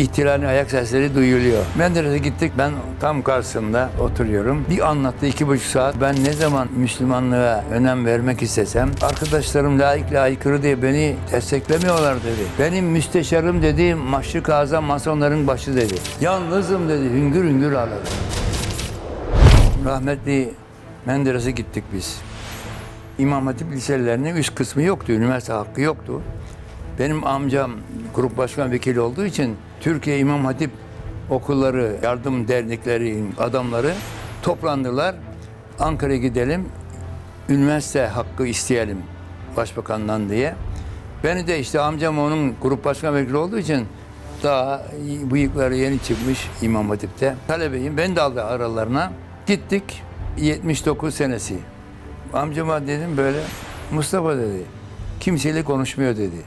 İhtilalin ayak sesleri duyuluyor. Menderes'e gittik. Ben tam karşısında oturuyorum. Bir anlattı iki buçuk saat. Ben ne zaman Müslümanlığa önem vermek istesem arkadaşlarım laikle aykırı diye beni desteklemiyorlar dedi. Benim müsteşarım dedi Maşrık Azam masonların başı dedi. Yalnızım dedi. Hüngür hüngür ağladı. Rahmetli Menderes'e gittik biz. İmam Hatip liselerinin üst kısmı yoktu. Üniversite hakkı yoktu. Benim amcam grup başkan vekili olduğu için Türkiye İmam Hatip okulları, yardım dernekleri adamları toplandılar. Ankara'ya gidelim, üniversite hakkı isteyelim başbakandan diye. Beni de işte amcam onun grup başkan vekili olduğu için daha bıyıkları yeni çıkmış İmam Hatip'te. Talebeyim, beni de aldı aralarına. Gittik 79 senesi. Amcama dedim böyle, Mustafa dedi, kimseyle konuşmuyor dedi.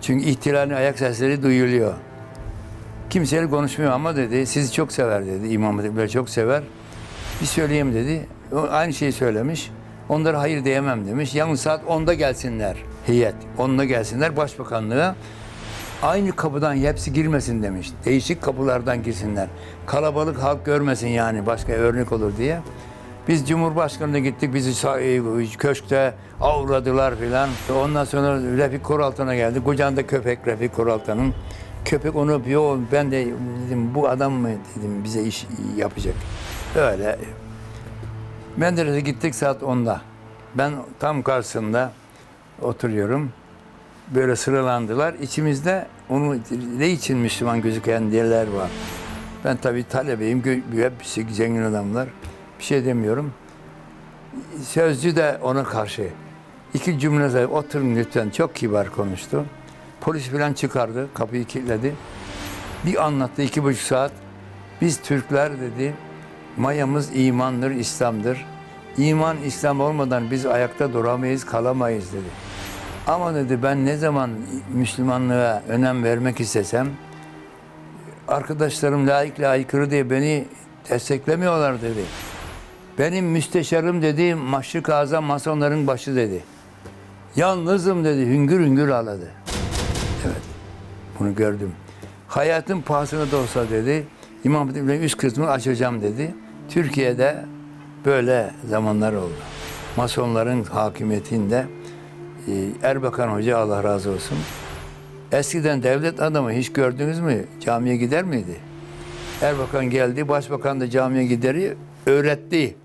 Çünkü ihtilalin ayak sesleri duyuluyor. Kimseyle konuşmuyor ama dedi, sizi çok sever dedi, İmam Hatipler çok sever. Bir söyleyeyim dedi, O aynı şeyi söylemiş. Onlara hayır diyemem demiş. Yalnız saat 10'da gelsinler heyet. 10'da gelsinler başbakanlığa. Aynı kapıdan hepsi girmesin demiş. Değişik kapılardan girsinler. Kalabalık halk görmesin yani başka örnek olur diye. Biz Cumhurbaşkanı'na gittik. Bizi e, köşkte avladılar filan. Ondan sonra Refik Koraltan'a geldi. Kucağında köpek Refik Koraltan'ın. Köpek onu öpüyor. Ben de dedim bu adam mı dedim bize iş yapacak. Öyle. Menderes'e gittik saat 10'da. Ben tam karşısında oturuyorum. Böyle sıralandılar. İçimizde onu ne için Müslüman gözüken diyenler var. Ben tabii talebeyim. Hepsi zengin adamlar. Bir şey demiyorum. Sözcü de ona karşı. İki cümle oturun lütfen. Çok kibar konuştu. Polis falan çıkardı. Kapıyı kilitledi. Bir anlattı iki buçuk saat. Biz Türkler dedi. Mayamız imandır, İslam'dır. İman, İslam olmadan biz ayakta duramayız, kalamayız dedi. Ama dedi ben ne zaman Müslümanlığa önem vermek istesem arkadaşlarım laikle aykırı diye beni desteklemiyorlar dedi. Benim müsteşarım dedi Maşrık Azam masonların başı dedi. Yalnızım dedi hüngür hüngür ağladı. Bunu gördüm. Hayatın pahasına da olsa dedi İmam Hatip'in üst kısmını açacağım dedi. Türkiye'de böyle zamanlar oldu. Masonların hakimiyetinde e, Erbakan Hoca Allah razı olsun. Eskiden devlet adamı hiç gördünüz mü? Camiye gider miydi? Erbakan geldi, başbakan da camiye gideri öğretti.